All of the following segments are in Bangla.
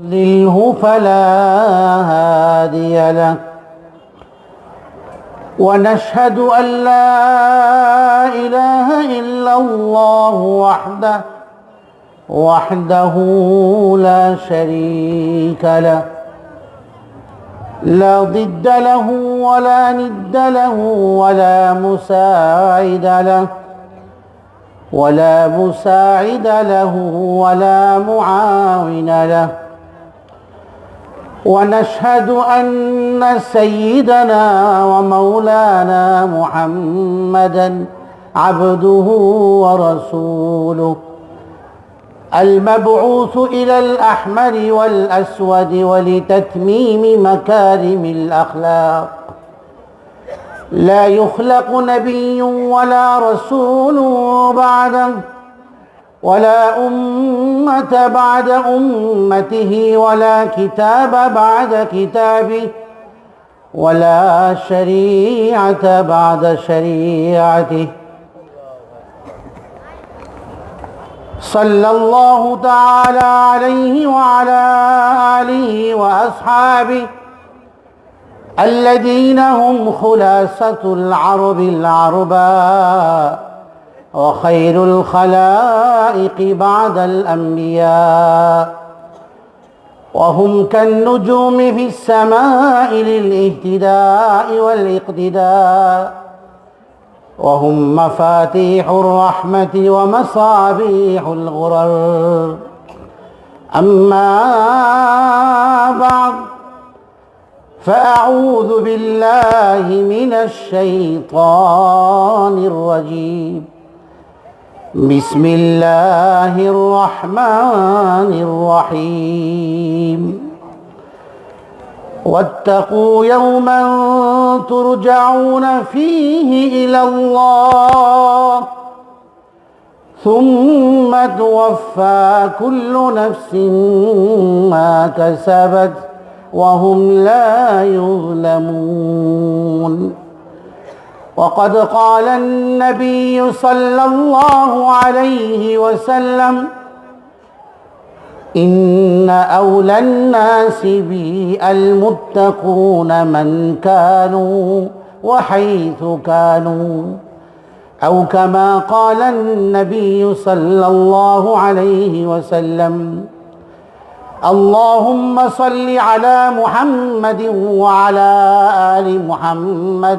يضلله فلا هادي له. ونشهد أن لا إله إلا الله وحده وحده لا شريك له. لا ضد له ولا ند له ولا مساعد له. ولا مساعد له ولا معاون له. ونشهد أن سيدنا ومولانا محمدا عبده ورسوله. المبعوث إلى الأحمر والأسود ولتتميم مكارم الأخلاق. لا يخلق نبي ولا رسول بعده. ولا أمة بعد أمته ولا كتاب بعد كتابه ولا شريعة بعد شريعته. صلى الله تعالى عليه وعلى آله وأصحابه الذين هم خلاصة العرب العرباء. وخير الخلائق بعد الأنبياء وهم كالنجوم في السماء للإهتداء والإقتداء وهم مفاتيح الرحمة ومصابيح الغرر. أما بعد فأعوذ بالله من الشيطان الرجيم. بسم الله الرحمن الرحيم. واتقوا يوما ترجعون فيه إلى الله. ثم توفى كل نفس ما كسبت وهم لا يظلمون. وقد قال النبي صلى الله عليه وسلم إن أولى الناس بي المتقون من كانوا وحيث كانوا. أو كما قال النبي صلى الله عليه وسلم اللهم صل على محمد وعلى آل محمد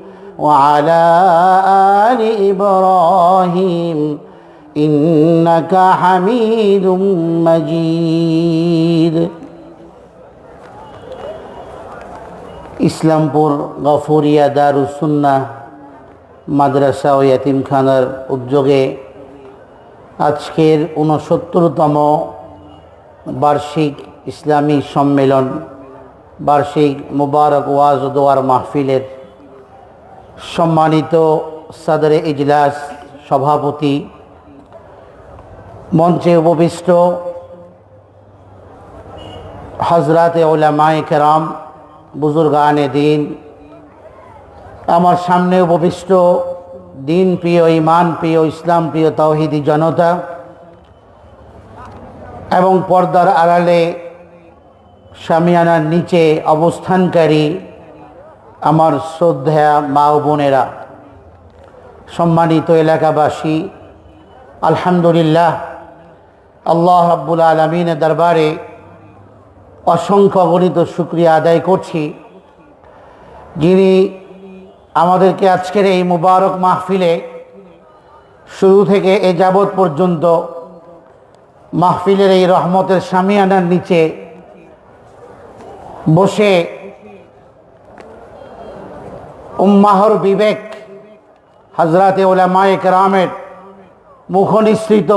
وعلى آل إبراهيم إنك حميد مجيد ইসলামপুর গফরিয়া দারুসুন্না মাদ্রাসা ও ইয়াতিমখানার উদ্যোগে আজকের ঊনসত্তরতম বার্ষিক ইসলামী সম্মেলন বার্ষিক মুবারক ওয়াজ ও দোয়ার মাহফিলের সম্মানিত সাদরে ইজলাস সভাপতি, মঞ্চে উপবিষ্ট হজরাতে ওলামায় কেরাম বুজুর্গানে দিন, আমার সামনে উপবিষ্ট দিন প্রিয় ইমান প্রিয়, ইসলাম প্রিয় তৌহিদি জনতা এবং পর্দার আড়ালে সামিয়ানার নিচে অবস্থানকারী আমার শ্রদ্ধা মা ও বোনেরা, সম্মানিত এলাকাবাসী, আলহামদুলিল্লাহ, আল্লাহ রাব্বুল আলমিনের দরবারে অসংখ্য অগণিত শুক্রিয়া আদায় করছি, যিনি আমাদেরকে আজকের এই মুবারক মাহফিলে শুরু থেকে এ যাবৎ পর্যন্ত মাহফিলের এই রহমতের সামিয়ানার নিচে বসে উম্মাহর বিবেক হজরাতে ওলামায়ে কেরামের মুখনিসৃত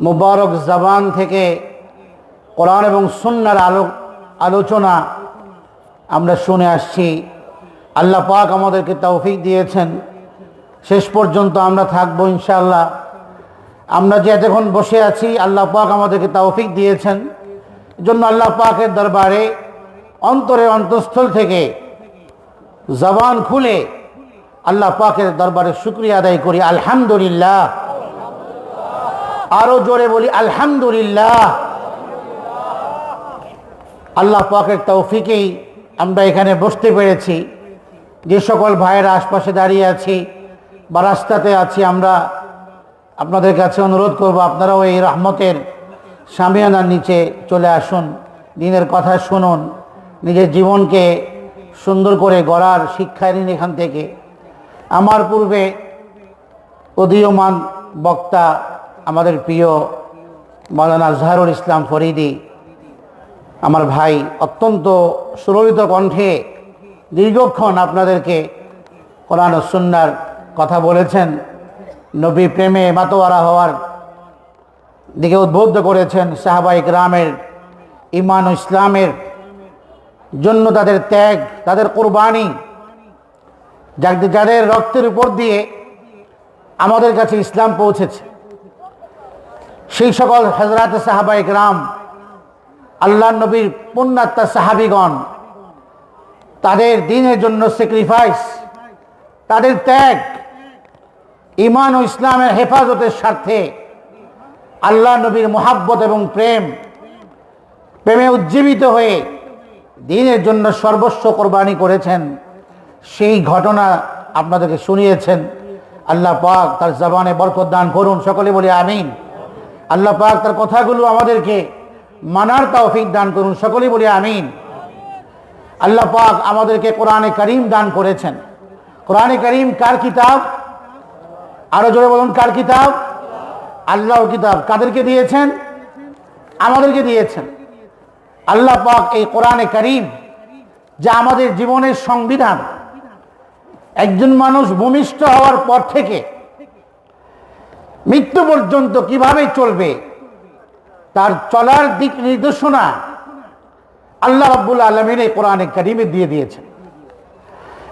মুবারক জবান থেকে কোরআন এবং সুন্নার আলো আলোচনা আমরা শুনে আসছি। আল্লাহ পাক আমাদেরকে তৌফিক দিয়েছেন। শেষ পর্যন্ত আমরা থাকব ইনশাআল্লাহ। আমরা যে এতক্ষণ বসে আছি, আল্লাহ পাক আমাদেরকে তৌফিক দিয়েছেন। জন্য আল্লাহ পাকের দরবারে অন্তরে অন্তঃস্থল থেকে জবান খুলে আল্লাহ পাকের দরবারে শুক্রিয়া আদায় করি, আলহামদুলিল্লাহ। আরও জোরে বলি, আলহামদুলিল্লাহ। আল্লাহ পাকের তৌফিকেই আমরা এখানে বসতে পেরেছি। যে সকল ভাইয়েরা আশপাশে দাঁড়িয়ে আছি বা রাস্তাতে আছি, আমরা আপনাদের কাছে অনুরোধ করব, আপনারাও এই রহমতের সামিয়ানার নিচে চলে আসুন, দিনের কথা শুনুন, নিজের জীবনকে সুন্দর করে গড়ার শিক্ষা নিন এখান থেকে। আমার পূর্বে উদীয়মান বক্তা আমাদের প্রিয় মৌলানা জাহরুল ইসলাম ফরিদি, আমার ভাই অত্যন্ত সুরলিত কণ্ঠে দীর্ঘক্ষণ আপনাদেরকে কোরআন সুন্নার কথা বলেছেন, নবী প্রেমে মাতোয়ারা হওয়ার দিকে উদ্বুদ্ধ করেছেন সাহাবাইক রামের ইমান ইসলামের জন্য তাদের ত্যাগ, তাদের কোরবানি যাদের রক্তের উপর দিয়ে আমাদের কাছে ইসলাম পৌঁছেছে। সেই সকল হজরত সাহাবাইক রাম আল্লাহ নবীর পুণ্যাত্মা সাহাবিগণ, তাদের দিনের জন্য স্যাক্রিফাইস তাদের ত্যাগ ইমান ও ইসলামের হেফাজতের স্বার্থে আল্লাহ নবীর মোহাব্বত এবং প্রেম, প্রেমে উজ্জীবিত হয়ে দিনের জন্য সর্বস্ব কোরবানি করেছেন, সেই ঘটনা আপনাদেরকে শুনিয়েছেন। আল্লাহ পাক তার জবানে বরকত দান করুন, সকলে বলি আমিন। আল্লাহ পাক তার কথাগুলো আমাদেরকে মানার তৌফিক দান করুন, সকলে বলি আমিন। আল্লাহ পাক আমাদেরকে কোরআনে করিম দান করেছেন। কোরআনে করিম কার কিতাব? আরও জোরে বলুন, কার কিতাব? আল্লাহর কিতাব। কাদেরকে দিয়েছেন? আমাদেরকে দিয়েছেন। আল্লাহ পাক এই কোরআনে করিম যা আমাদের জীবনের সংবিধান, একজন মানুষ ভূমিষ্ঠ হওয়ার পর থেকে মৃত্যু পর্যন্ত কীভাবে চলবে, তার চলার দিক নির্দেশনা আল্লাহ রাব্বুল আলমিন এই কোরআনে করিমে দিয়ে দিয়েছেন।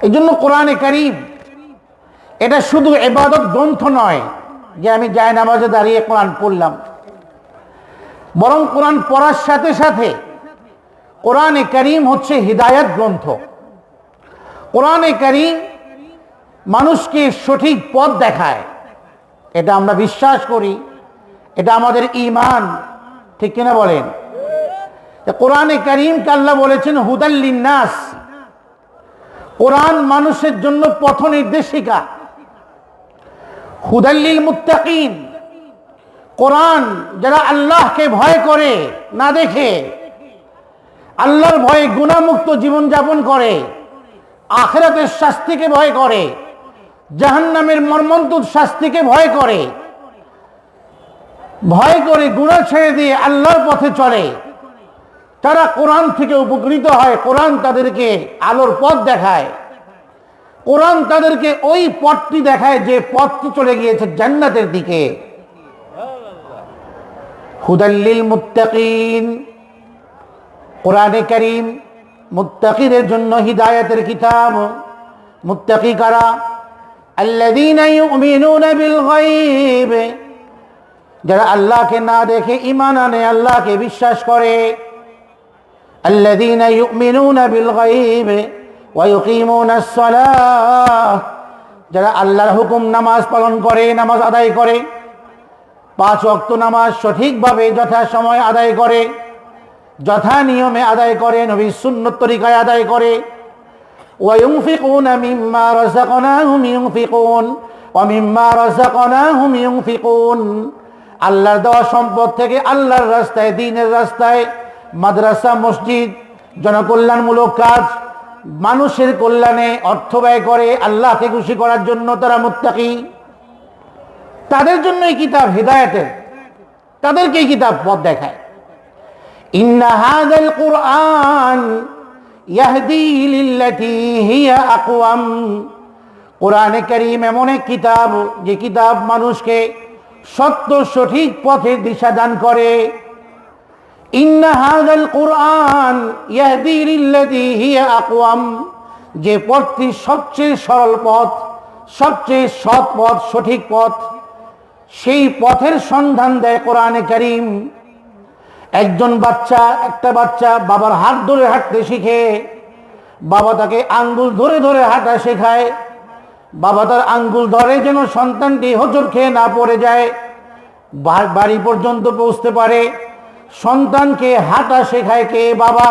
এই জন্য কোরআনে করিম এটা শুধু এবাদত গ্রন্থ নয়, যে আমি জায় নামাজে দাঁড়িয়ে কোরআন পড়লাম, বরং কোরআন পড়ার সাথে সাথে কোরআনে করিম হচ্ছে হৃদায়ত গ্রন্থ। কোরআনে করিম মানুষকে সঠিক পথ দেখায়। এটা আমরা বিশ্বাস করি। এটা আমাদের ইমান ঠিক কিনা বলেন? কোরআনে করিম কাল্লা বলেছেন হুদাল্লিনাস কোরআন মানুষের জন্য পথ নির্দেশিকা হুদাল্লিল মুত্তাকিন কোরআন যারা আল্লাহকে ভয় করে, না দেখে আল্লাহর ভয়ে গুণামুক্ত জীবনযাপন করে, আখেরাতের শাস্তিকে ভয় করে, জাহান্নামের মর্মন্তুদ শাস্তিকে ভয় করে ভয় করে গুণা ছেড়ে দিয়ে আল্লাহর পথে চলে। তারা কোরআন থেকে উপকৃত হয়, কোরআন তাদেরকে আলোর পথ দেখায়। কোরআন তাদেরকে ওই পথটি দেখায় যে পথটি চলে গিয়েছে জান্নাতের দিকে। হুদাল্লিল মুত্তাকিন। কোরআনে করিম, মুত্তাকিদের জন্য হিদায়তের কিতাব, মুত্তাকি কারা? যারা আল্লাহকে না দেখে ঈমান আনে, আল্লাহকে বিশ্বাস করে। যারা আল্লাহর হুকুম নামাজ পালন করে, নামাজ আদায় করে, পাঁচ ওয়াক্ত নামাজ সঠিকভাবে যথাসময় আদায় করে। যথা নিয়মে আদায় করে নবীর সুন্নত তরিকায় আদায় করে وينفقون مما رزقناهم ينفقون ومما رزقناهم ينفقون আল্লাহর দেওয়া সম্পদ থেকে আল্লাহর রাস্তায় দিনের রাস্তায় মাদ্রাসা মসজিদ জনকল্যাণমূলক কাজ মানুষের কল্যাণে অর্থ ব্যয় করে আল্লাহকে খুশি করার জন্য তারা মুত্তাকি তাদের জন্য এই কিতাব হৃদায়তের তাদেরকে এই কিতাব পথ দেখায় ইন্না হাদাল কুরআন ইয়াহদি লিল্লাতি হিয়া আকওয়াম। কোরআনে কারীম এমন এক কিতাব, যে কিতাব মানুষকে সত্য সঠিক পথে দিশা দান করে। ইন্না হাদাল কোরআন ইয়াহদি লিল্লাতি হিয়া আকওয়াম। যে পথটি সবচেয়ে সরল পথ, সবচেয়ে সৎ পথ, সঠিক পথ, সেই পথের সন্ধান দেয় কোরআনে করিম। একজন বাচ্চা, একটা বাচ্চা বাবার হাত ধরে হাঁটতে শিখে। বাবা তাকে আঙ্গুল ধরে ধরে হাঁটা শেখায়। বাবা তার আঙ্গুল ধরে যেন সন্তানটি হোঁচট খেয়ে না পড়ে যায়। বাড়ি পর্যন্ত পৌঁছতে পারে। সন্তানকে হাঁটা শেখায় কে বাবা?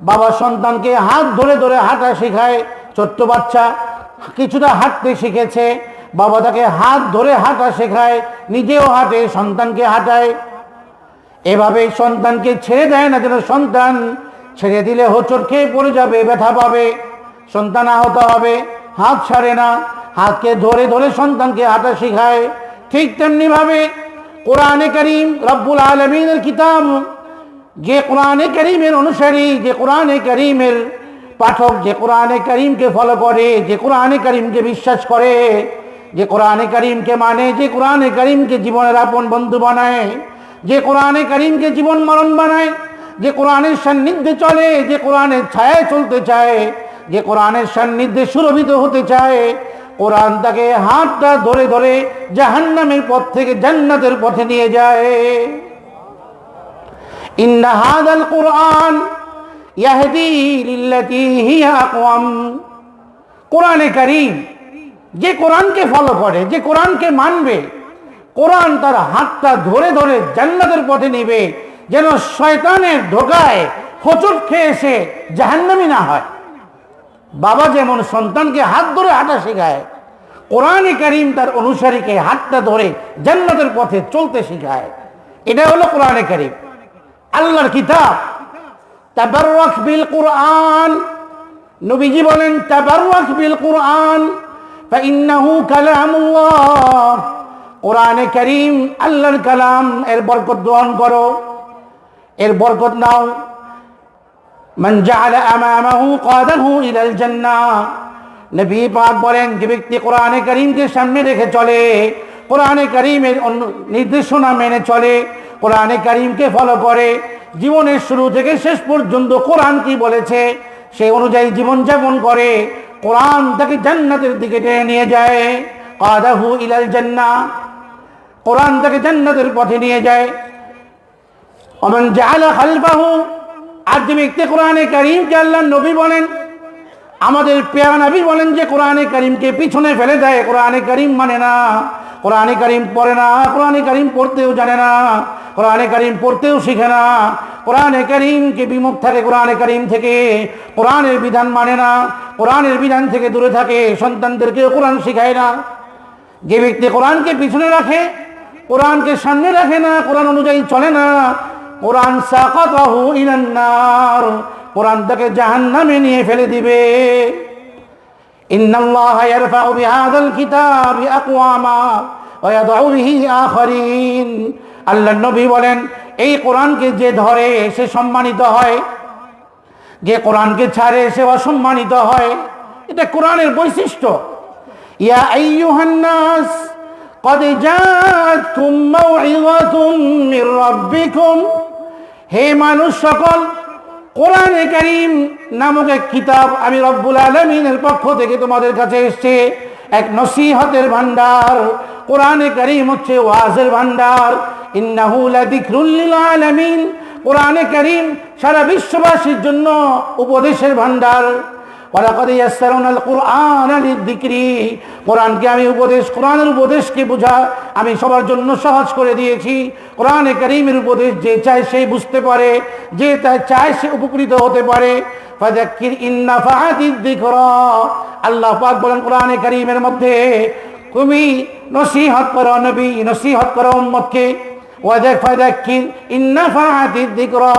বাবা সন্তানকে হাত ধরে ধরে হাঁটা শেখায়। ছোট্ট বাচ্চা কিছুটা হাঁটতে শিখেছে। বাবা তাকে হাত ধরে হাঁটা শেখায়। নিজেও হাঁটে, সন্তানকে হাঁটায়। এভাবে সন্তানকে ছেড়ে দেয় না, যেন সন্তান ছেড়ে দিলে হোঁচট খেয়ে পড়ে যাবে, ব্যথা পাবে। সন্তান আহত হবে, হাত ছাড়ে না, হাতকে ধরে ধরে সন্তানকে হাঁটা শেখায়। ঠিক তেমনিভাবে কোরআনে করিম, রব্বুল আলমিনের কিতাব, যে কোরআনে করিমের অনুসারী, যে কোরআনে করিমের পাঠক, যে কোরআনে করিমকে ফলো করে, যে কোরআনে করিমকে বিশ্বাস করে, যে কোরআনে করিমকে মানে যে কোরআনে করিমকে জীবনের আপন বন্ধু বানায় যে কোরআনে করিমকে জীবন মরণ বানায়, যে কোরআনের সান্নিধ্যে চলে, যে কোরআনের ছায় চলতে চায়, যে কোরআনের সান্নিধ্যে সুরভিত হতে চায়, কোরআন তাকে হাতটা ধরে ধরে জাহান্নামের পথ থেকে জান্নাতের পথে নিয়ে যায়। ইন্না কোরআন ইয়াহদি লিল্লাতি হিয়া আকওয়াম। কোরআনে করিম যে কোরআনকে ফলো করে, যে কোরআনকে মানবে কোরআন তার হাতটা ধরে ধরে জান্নাতের পথে নিবে, যেন শয়তানের ধোকায় হোঁচট খেয়ে এসে জাহান্নামি না হয়। বাবা যেমন সন্তানকে হাত ধরে হাঁটা শেখায়, কোরআনে করিম তার অনুসারীকে হাতটা ধরে জান্নাতের পথে চলতে শেখায়। এটা হলো কোরআনে করিম। আল্লাহর কিতাব। তাবাররাক বিল কোরআন। নবীজি বলেন, তাবাররাক বিল কোরআন ফাইন্নাহু কালামুল্লাহ। কোরআনে করিম, আল্লাহর কালাম, এর বরকত গ্রহণ করো। এর বরকত নাও। নবী পাক বলেন, যে ব্যক্তি কোরআনে করিমকে সামনে রেখে চলে, কোরআনে করিমের নির্দেশনা মেনে চলে, কোরআনে করিমকে ফলো করে, জীবনের শুরু থেকে শেষ পর্যন্ত কোরআন কি বলেছে, সেই অনুযায়ী জীবনযাপন করে, কোরআন তাকে জান্নাতের দিকে টেনে নিয়ে যায়। কাদাহু ইলাল জান্না কোরআন তাকে জান্নাতের পথে নিয়ে যায়। অমন জাহালা খালফাহু। আর যে ব্যক্তি কোরআনে করিমকে আল্লাহ নবী বলেন, আমাদের পেয়ারা নবী বলেন যে কোরআনে করিমকে পিছনে ফেলে দেয়, কোরআনে করিম মানে না। কোরআনে করিম পড়ে না, কোরআনে করিম পড়তেও জানে না, কোরআনে করিম পড়তেও শিখে না। কোরআনে করিমকে বিমুখ থাকে, কোরআনে করিম থেকে কোরআনের বিধান মানে না। কোরআনের বিধান থেকে দূরে থাকে সন্তানদেরকে কোরআন শিখায় না। যে ব্যক্তি কোরআনকে পিছনে রাখে, কোরআনকে সামনে রাখে না, কোরআন অনুযায়ী চলে না, কোরআন কোরআন তাকে জাহান্নামে নিয়ে ফেলে দিবে। আখারিন। নবী বলেন, এই কোরআনকে যে ধরে, সে সম্মানিত হয়। যে কোরআনকে ছাড়ে, সে অসম্মানিত হয়। এটা কোরআনের বৈশিষ্ট্য। ইয়া আইয়ুহান নাস قد جاءتكم موعظة من ربكم হে মানুষ সকল কোরআনে করিম নামক এক কিতাব আমি রব্বুল আলমিনের পক্ষ থেকে তোমাদের কাছে এসছে এক নসিহতের ভান্ডার কোরআনে করিম হচ্ছে ওয়াজের ভান্ডার ইন্নাহু লাযিকরুল লিল আলামিন কোরআনে করিম সারা বিশ্ববাসীর জন্য উপদেশের ভান্ডার ওয়ালাকাদ ইয়াসসারনাল কুরআন কোরআনকে আমি উপদেশ, কোরআনের উপদেশকে বোঝা, আমি সবার জন্য সহজ করে দিয়েছি। কোরআনে করিমের উপদেশ যে চায় সে বুঝতে পারে, যে তা চায় সে উপকৃত হতে পারে। ফাযাক্কির ইন্না ফাআতিয যিকরা। আল্লাহ পাক বলেন কোরআনে করিমের মধ্যে, তুমি নসিহত করো নবী, নসিহত করো উম্মতকে। ওয়াজাক ফাদাক্কির ইন্না ফাআতিদ যিকরা।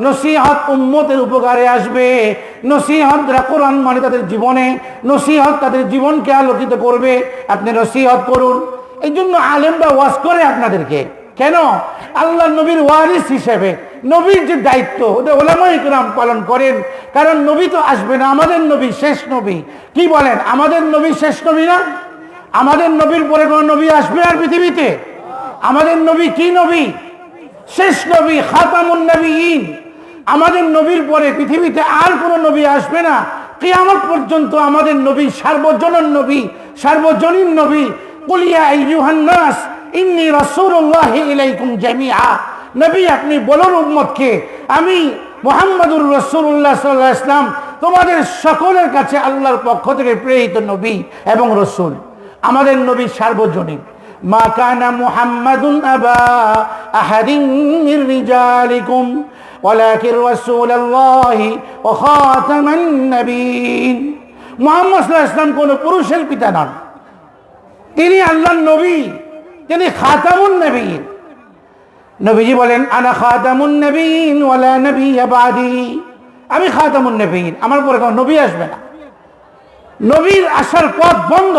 নসিহত উম্মতের উপকারে আসবে। নসিহত যারা কোরআন মানে তাদের জীবনে, নসিহত তাদের জীবনকে আলোকিত করবে। আপনি নসিহত করুন। এই জন্য আলেমরা ওয়াজ করে আপনাদেরকে। কেন? আল্লাহ নবীর ওয়ারিস হিসেবে, নবীর যে দায়িত্ব ওটা ওলামাই ইকরাম পালন করেন। কারণ নবী তো আসবে না, আমাদের নবী শেষ নবী। কি বলেন? আমাদের নবী শেষ নবী না? আমাদের নবীর পরে কোনো নবী আসবে আর পৃথিবীতে? আমাদের নবী কি নবী? শেষ নবী, খাতামুন নবীন আমাদের নবীর পরে পৃথিবীতে আর কোনো নবী আসবে না। কিয়ামত পর্যন্ত আমাদের নবী সার্বজনীন নবী সার্বজনীন নবী। কুলিয়া আইয়ুহান্নাস ইন্নী রাসূলুল্লাহ ইলাইকুম জামিআ। নবী, আপনি বলুন উম্মতকে, আমি মোহাম্মদুর রসুল্লাহ সাল্লাহ ইসলাম তোমাদের সকলের কাছে আল্লাহর পক্ষ থেকে প্রেরিত নবী এবং রসুল। আমাদের নবী সার্বজনীন। মা কানা মুহাম্মাদুন আবা আহাদিন মির রিজালিকুম ওয়ালাকিন রাসূলুল্লাহি ওয়া খাতামান নবীন মুহাম্মদ সাল্লাল্লাহু আলাইহি কোন পুরুষের পিতা নন। তিনি আল্লাহর নবী, তিনি খাতামুন নবীন নবীজি বলেন, আনা খাতামুন নবীন ওয়ালা নবিয়্যা বাদি। আমি খাতামুন নবীন আমার পরে কোনো নবী আসবে না। নবীর আসার পথ বন্ধ।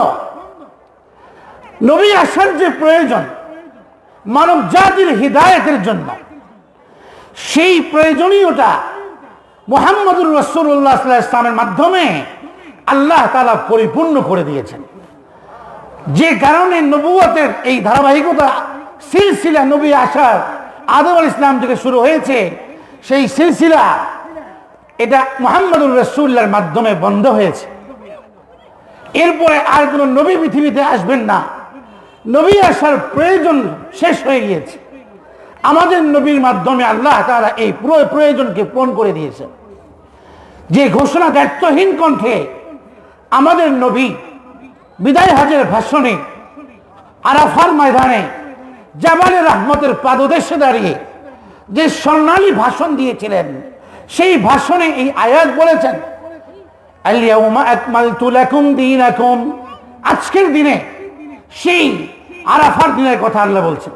নবী আসার যে প্রয়োজন, মানব জাতির হৃদায়তের জন্য। সেই প্রয়োজনীয়তা মোহাম্মদুর রসুল্লাহ ইসলামের মাধ্যমে আল্লাহ তালা পরিপূর্ণ করে দিয়েছেন। যে কারণে নবুয়তের এই ধারাবাহিকতা সিলসিলা নবী আসার আদম আল ইসলাম থেকে শুরু হয়েছে, সেই সিলসিলা এটা মোহাম্মদুর রসুল্লার মাধ্যমে বন্ধ হয়েছে। এরপরে আর কোনো নবী পৃথিবীতে আসবেন না। নবী আসার প্রয়োজন শেষ হয়ে গিয়েছে। আমাদের নবীর মাধ্যমে আল্লাহ তারা এই পুরো প্রয়োজনকে পূরণ করে দিয়েছেন। যে ঘোষণা দায়িত্বহীন কণ্ঠে আমাদের নবী বিদায় হাজের ভাষণে, আরাফার ময়দানে জামালের রহমতের পাদদেশে দাঁড়িয়ে যে স্বর্ণালী ভাষণ দিয়েছিলেন, সেই ভাষণে এই আয়াত বলেছেন আকমালতু লাকুম দীনাকুম। আজকের দিনে সেই আরাফার দিনের কথা আল্লাহ বলছেন।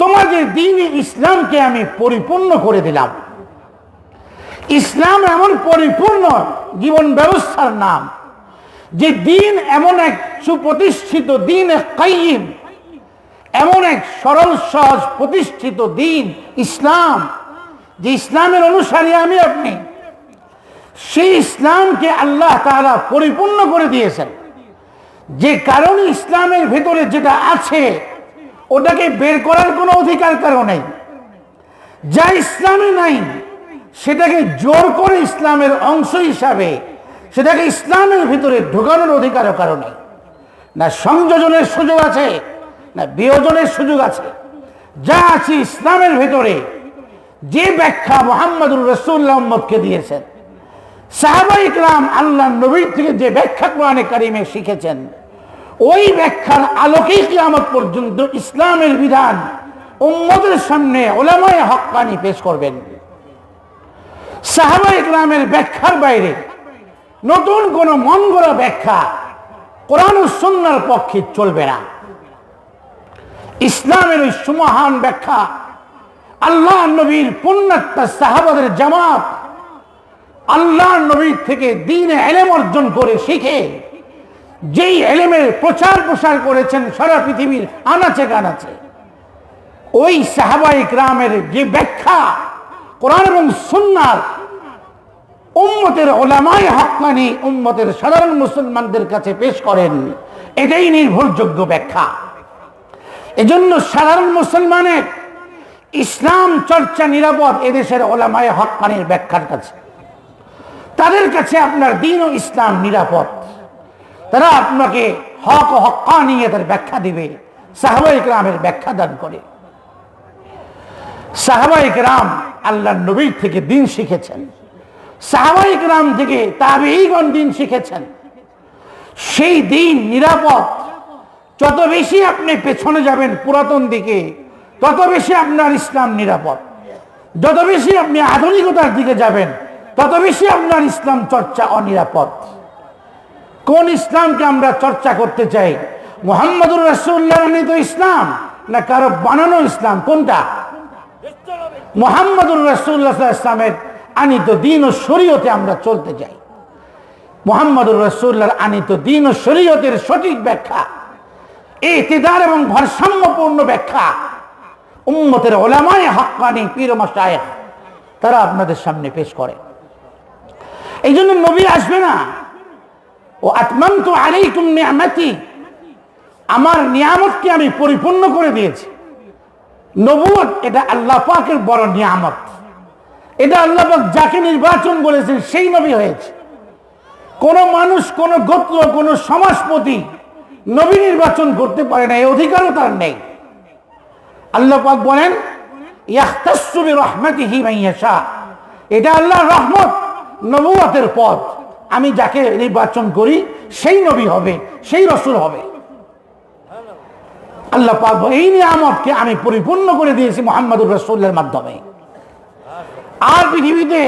তোমাদের দিন ইসলামকে আমি পরিপূর্ণ করে দিলাম। ইসলাম এমন পরিপূর্ণ জীবন ব্যবস্থার নাম, যে দিন এমন এক সুপ্রতিষ্ঠিত দিন কাইম এমন এক সরল, সহজ প্রতিষ্ঠিত দিন ইসলাম, যে ইসলামের অনুসারী আমি আপনি। সেই ইসলামকে আল্লাহ তারা পরিপূর্ণ করে দিয়েছেন। যে কারণে ইসলামের ভেতরে যেটা আছে, ওটাকে বের করার কোনো অধিকার কারও নেই। যা ইসলামে নাই, সেটাকে জোর করে ইসলামের অংশ হিসাবে, সেটাকে ইসলামের ভিতরে ঢোকানোর অধিকারও কারও নেই। না সংযোজনের সুযোগ আছে, না বিয়োজনের সুযোগ আছে। যা আছে ইসলামের ভেতরে, যে ব্যাখ্যা মোহাম্মদুর রসুল্লাহ মোহাম্মদকে দিয়েছেন। সাহাবা ইকরাম আল্লাহ নবীর থেকে যে ব্যাখ্যা কোরআনে কারিমে শিখেছেন ওই ব্যাখ্যার আলোকেই কিয়ামত পর্যন্ত ইসলামের বিধান উম্মদের সামনে ওলামায় হক্কানি পেশ করবেন। সাহাবা ইকরামের ব্যাখ্যার বাইরে নতুন কোন মন ব্যাখ্যা কোরআন ও সুন্নার পক্ষে চলবে না। ইসলামের ওই সুমহান ব্যাখ্যা আল্লাহ নবীর পুণ্যাত্মা সাহাবাদের জামাত আল্লাহ নবীর থেকে দিন এলেম অর্জন করে শিখে যেই এলেমের প্রচার প্রসার করেছেন সারা পৃথিবীর আনাচে কানাচে, ওই সাহাবাই গ্রামের যে ব্যাখ্যা কোরআন এবং সুন্নার উম্মতের ওলামায় হকমানি উম্মতের সাধারণ মুসলমানদের কাছে পেশ করেন, এটাই নির্ভরযোগ্য ব্যাখ্যা। এজন্য সাধারণ মুসলমানের ইসলাম চর্চা নিরাপদ এদেশের ওলামায় হকমানির ব্যাখ্যার কাছে। তাদের কাছে আপনার দিন ও ইসলাম নিরাপদ। তারা আপনাকে হক ও হক্কা নিয়ে তার ব্যাখ্যা দিবে সাহাবাই গ্রামের ব্যাখ্যা দান করে। সাহাবাই গ্রাম আল্লাহ নবীর থেকে দিন শিখেছেন। সাহাবাই গ্রাম থেকে তাবেইগণ দিন শিখেছেন। সেই দিন নিরাপদ। যত বেশি আপনি পেছনে যাবেন পুরাতন দিকে, তত বেশি আপনার ইসলাম নিরাপদ। যত বেশি আপনি আধুনিকতার দিকে যাবেন, তত বেশি আপনার ইসলাম চর্চা অনিরাপদ। কোন ইসলামকে আমরা চর্চা করতে চাই? মোহাম্মদুর রসুল্লাহ তো ইসলাম, না কারও বানানো ইসলাম? কোনটা? মোহাম্মদুর রসুল্লাহ ইসলামের আনিত দিন ও শরীয়তে আমরা চলতে চাই। মোহাম্মদুর রসুল্লাহর আনিত দিন ও শরীয়তের সঠিক ব্যাখ্যা, ইতিদার এবং ভারসাম্যপূর্ণ ব্যাখ্যা, উম্মতের ওলামায় হাক্কানি পীর মাসায়েখ তারা আপনাদের সামনে পেশ করে। এই জন্য নবী আসবে না। ও আত্মান তো আলাইকুম নিয়ামতি। আমার নিয়ামতকে আমি পরিপূর্ণ করে দিয়েছি। নবুয়ত এটা আল্লাহ পাকের বড় নিয়ামত। এটা আল্লাহ পাক যাকে নির্বাচন করেছেন সেই নবী হয়েছে। কোন মানুষ, কোন গোত্র, কোন সমাজপতি নবী নির্বাচন করতে পারে না, এই অধিকারও তার নেই। আল্লাহ পাক বলেন, ইয়াখতাসসু বিরহমাতিহি মান ইয়াশা। এটা আল্লাহর রহমত নবুয়তের পথ। আমি যাকে নির্বাচন করি, সেই নবী হবে, সেই রসুল হবে। আল্লাহ এই নিয়ামতকে আমি পরিপূর্ণ করে দিয়েছি মোহাম্মদুর রসুলের মাধ্যমে। আর পৃথিবীতে